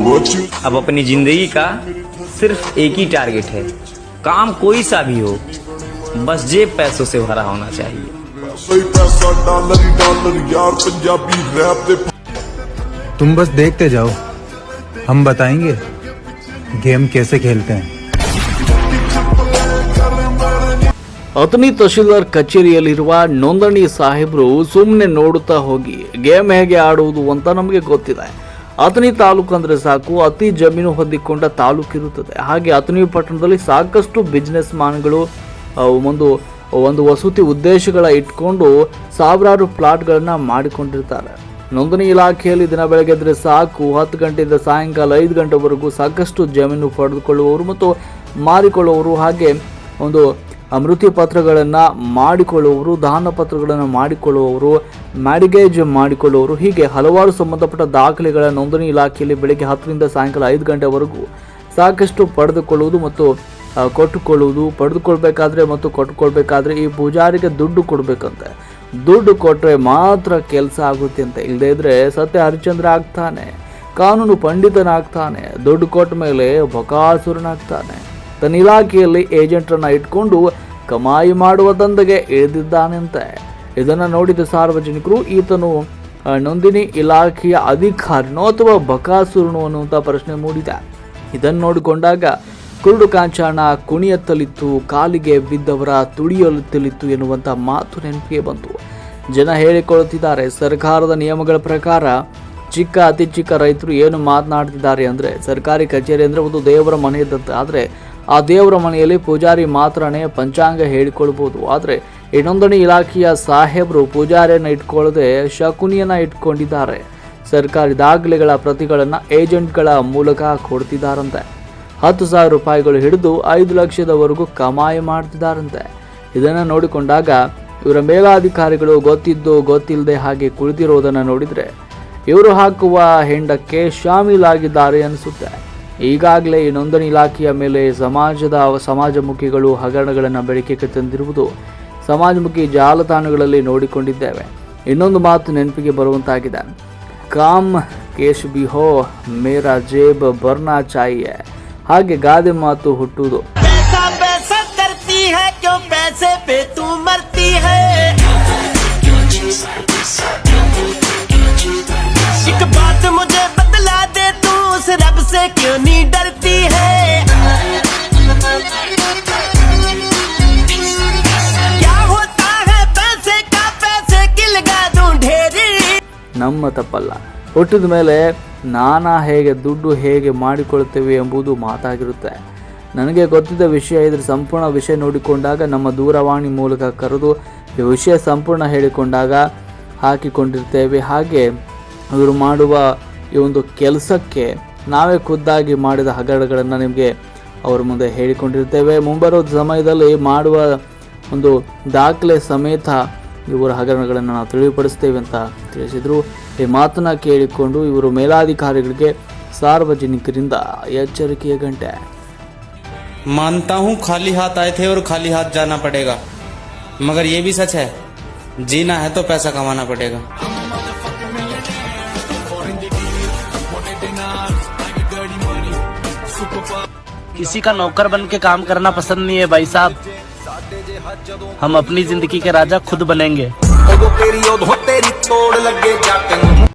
अब अपनी ज़िंदगी का सिर्फ़ एक ही टारगेट है। काम कोई सा भी हो बस जेब पैसों से भरा होना चाहिए। तुम बस देखते जाओ हम बताएँगे गेम कैसे खेलते हैं। ಅಥಣಿ तहशीलदार कचेरी ನೋಂದಣಿ ಸಾಹೇಬರು ಸುಮ್ಮನೆ ನೋಡುತ್ತಾ ಹೋಗಿ गेम ಹೇಗೆ ಆಡುವುದು अंत ನಮಗೆ ಗೊತ್ತಿದೆ ಅಥಣಿ ತಾಲೂಕು ಅಂದರೆ ಸಾಕು, ಅತಿ ಜಮೀನು ಹೊಂದಿಕೊಂಡ ತಾಲೂಕು ಇರುತ್ತದೆ. ಹಾಗೆ ಅಥಣಿ ಪಟ್ಟಣದಲ್ಲಿ ಸಾಕಷ್ಟು ಬಿಸ್ನೆಸ್ ಮ್ಯಾನ್ಗಳು ಒಂದು ಒಂದು ವಸತಿ ಉದ್ದೇಶಗಳ ಇಟ್ಕೊಂಡು ಸಾವಿರಾರು ಪ್ಲಾಟ್ಗಳನ್ನು ಮಾಡಿಕೊಂಡಿರ್ತಾರೆ. ನೋಂದಣಿ ಇಲಾಖೆಯಲ್ಲಿ ದಿನ ಬೆಳಗ್ಗೆ ಸಾಕು, ಹತ್ತು ಗಂಟೆಯಿಂದ ಸಾಯಂಕಾಲ ಐದು ಗಂಟೆವರೆಗೂ ಸಾಕಷ್ಟು ಜಮೀನು ಪಡೆದುಕೊಳ್ಳುವವರು ಮತ್ತು ಮಾರಿಕೊಳ್ಳುವವರು. ಹಾಗೆ ಒಂದು ಮೃತಿ ಪತ್ರಗಳನ್ನು ಮಾಡಿಕೊಳ್ಳುವವರು ದಾನ ಪತ್ರಗಳನ್ನು ಮಾಡಿಕೊಳ್ಳುವವರು ಮ್ಯಾರಿಗೇಜ್ ಮಾಡಿಕೊಳ್ಳುವವರು, ಹೀಗೆ ಹಲವಾರು ಸಂಬಂಧಪಟ್ಟ ದಾಖಲೆಗಳ ನೋಂದಣಿ ಇಲಾಖೆಯಲ್ಲಿ ಬೆಳಗ್ಗೆ ಹತ್ತರಿಂದ ಸಾಯಂಕಾಲ ಐದು ಗಂಟೆವರೆಗೂ ಸಾಕಷ್ಟು ಪಡೆದುಕೊಳ್ಳುವುದು ಮತ್ತು ಕೊಟ್ಟುಕೊಳ್ಳುವುದು, ಪಡೆದುಕೊಳ್ಬೇಕಾದ್ರೆ ಮತ್ತು ಕೊಟ್ಟುಕೊಳ್ಬೇಕಾದ್ರೆ ಈ ಪೂಜಾರಿಗೆ ದುಡ್ಡು ಕೊಡಬೇಕಂತೆ. ದುಡ್ಡು ಕೊಟ್ಟರೆ ಮಾತ್ರ ಕೆಲಸ ಆಗುತ್ತೆ ಅಂತ ಇಲ್ಲದೇ ಇದ್ರೆ ಸತ್ಯ ಹರಿಶ್ಚಂದ್ರ ಆಗ್ತಾನೆ, ಕಾನೂನು ಪಂಡಿತನಾಗ್ತಾನೆ, ದುಡ್ಡು ಕೊಟ್ಟ ಮೇಲೆ ಬಕಾಸುರನಾಗ್ತಾನೆ. ತನ್ನ ಇಲಾಖೆಯಲ್ಲಿ ಏಜೆಂಟರನ್ನ ಇಟ್ಕೊಂಡು ಕಮಾಯಿ ಮಾಡುವ ದಂಧೆಗೆ ಇಳಿದಿದ್ದಾನಂತೆ. ಇದನ್ನು ನೋಡಿದ ಸಾರ್ವಜನಿಕರು, ಈತನು ನೊಂದಿನಿ ಇಲಾಖೆಯ ಅಧಿಕಾರಿನೋ ಅಥವಾ ಬಕಾಸುರನೋ ಅನ್ನುವಂಥ ಪ್ರಶ್ನೆ ಮೂಡಿದ. ಇದನ್ನು ನೋಡಿಕೊಂಡಾಗ ಕುರುಡು ಕಾಂಚಾಣ ಕುಣಿಯತ್ತಲಿತ್ತು ಕಾಲಿಗೆ ಬಿದ್ದವರ ತುಳಿಯಲುತ್ತಲಿತ್ತು ಎನ್ನುವಂಥ ಮಾತು ನೆನಪಿಗೆ ಬಂತು. ಜನ ಹೇಳಿಕೊಳ್ಳುತ್ತಿದ್ದಾರೆ, ಸರ್ಕಾರದ ನಿಯಮಗಳ ಪ್ರಕಾರ ಚಿಕ್ಕ, ಅತಿ ಚಿಕ್ಕ ರೈತರು ಏನು ಮಾತನಾಡ್ತಿದ್ದಾರೆ ಅಂದರೆ, ಸರ್ಕಾರಿ ಕಚೇರಿ ಅಂದರೆ ಒಂದು ದೇವರ ಮನೆ ಇದ್ದಂತೆ. ಆದರೆ ಆ ದೇವರ ಮನೆಯಲ್ಲಿ ಪೂಜಾರಿ ಮಾತ್ರನೇ ಪಂಚಾಂಗ ಹೇಳಿಕೊಳ್ಬೋದು ಆದರೆ ಈ ಇಲಾಖೆಯ ಸಾಹೇಬರು ಪೂಜಾರಿಯನ್ನು ಇಟ್ಕೊಳ್ಳದೆ ಶಕುನಿಯನ್ನು ಇಟ್ಕೊಂಡಿದ್ದಾರೆ. ಸರ್ಕಾರಿ ದಾಖಲೆಗಳ ಪ್ರತಿಗಳನ್ನು ಏಜೆಂಟ್ಗಳ ಮೂಲಕ ಕೊಡ್ತಿದ್ದಾರಂತೆ ಹತ್ತು ಸಾವಿರ ರೂಪಾಯಿಗಳು ಹಿಡಿದು ಐದು ಲಕ್ಷದವರೆಗೂ ಕಮಾಯಿ ಮಾಡ್ತಿದ್ದಾರಂತೆ ಇದನ್ನು ನೋಡಿಕೊಂಡಾಗ ಇವರ ಮೇಲಾಧಿಕಾರಿಗಳು ಗೊತ್ತಿದ್ದು ಗೊತ್ತಿಲ್ಲದೆ ಹಾಗೆ ಕುಳಿತಿರೋದನ್ನು ನೋಡಿದರೆ ಇವರು ಹಾಕುವ ಹೆಂಡಕ್ಕೆ ಶಾಮೀಲಾಗಿದ್ದಾರೆ ಅನಿಸುತ್ತೆ. ಈಗಾಗಲೇ ನೋಂದಣಿ ಇಲಾಖೆಯ ಮೇಲೆ ಸಮಾಜದ ಸಮಾಜಮುಖಿಗಳು ಹಗರಣಗಳನ್ನು ಬೆಳಕಿಗೆ ತಂದಿರುವುದು ಸಮಾಜಮುಖಿ ಜಾಲತಾಣಗಳಲ್ಲಿ ನೋಡಿಕೊಂಡಿದ್ದೇವೆ. ಇನ್ನೊಂದು ಮಾತು ನೆನಪಿಗೆ ಬರುವಂತಾಗಿದೆ. ಕಾಮ್ ಕೇಶ್ ಬಿಹೋ ಮೇರಾ ಜೇಬ್ ಬರ್ನಾ ಚಾಯಿಯ. ಹಾಗೆ ಗಾದೆ ಮಾತು ಹುಟ್ಟುವುದು. नहीं डरती है क्या होता है पैसे का पैसे की लगा दूं ढेरी ನಮ್ಮ ತಪ್ಪಲ್ಲ ಹುಟ್ಟಿದ ಮೇಲೆ ನಾನಾ ಹೇಗೆ ದುಡ್ಡು ಹೇಗೆ ಮಾಡಿಕೊಳ್ತೇವೆ ಎಂಬುದು ಮಾತಾಗಿರುತ್ತೆ ನನಗೆ ಗೊತ್ತಿದ್ದ ವಿಷಯ ಇದ್ರ ಸಂಪೂರ್ಣ ವಿಷಯ ನೋಡಿಕೊಂಡಾಗ ನಮ್ಮ ದೂರವಾಣಿ ಮೂಲಕ ಕರೆದು ಈ ವಿಷಯ ಸಂಪೂರ್ಣ ಹೇಳಿಕೊಂಡಾಗ ಹಾಕಿಕೊಂಡಿರ್ತೇವೆ ಹಾಗೆ ಇವರು ಮಾಡುವ ಈ ಒಂದು ಕೆಲಸಕ್ಕೆ ನಾವೇ ಖುದ್ದಾಗಿ ಮಾಡಿದ ಹಗರಣಗಳನ್ನು ನಿಮಗೆ ಅವರ ಮುಂದೆ ಹೇಳಿಕೊಂಡಿರ್ತೇವೆ ಮುಂಬರುವ ಸಮಯದಲ್ಲಿ ಮಾಡುವ ಒಂದು ದಾಖಲೆ ಸಮೇತ ಇವರ ಹಗರಣಗಳನ್ನು ನಾವು ತಿಳಿಪಡಿಸ್ತೇವೆ ಅಂತ ತಿಳಿಸಿದರು ಈ ಮಾತನ್ನ ಕೇಳಿಕೊಂಡು ಇವರು ಮೇಲಾಧಿಕಾರಿಗಳಿಗೆ ಸಾರ್ವಜನಿಕರಿಂದ ಎಚ್ಚರಿಕೆಯ ಗಂಟೆ मानता हूँ खाली हाथ आए थे और खाली हाथ जाना पड़ेगा मगर ये भी सच है जीना है तो पैसा कमाना पड़ेगा किसी का नौकर बन के काम करना पसंद नहीं है भाई साहब। हम अपनी ज़िंदगी के राजा खुद बनेंगे।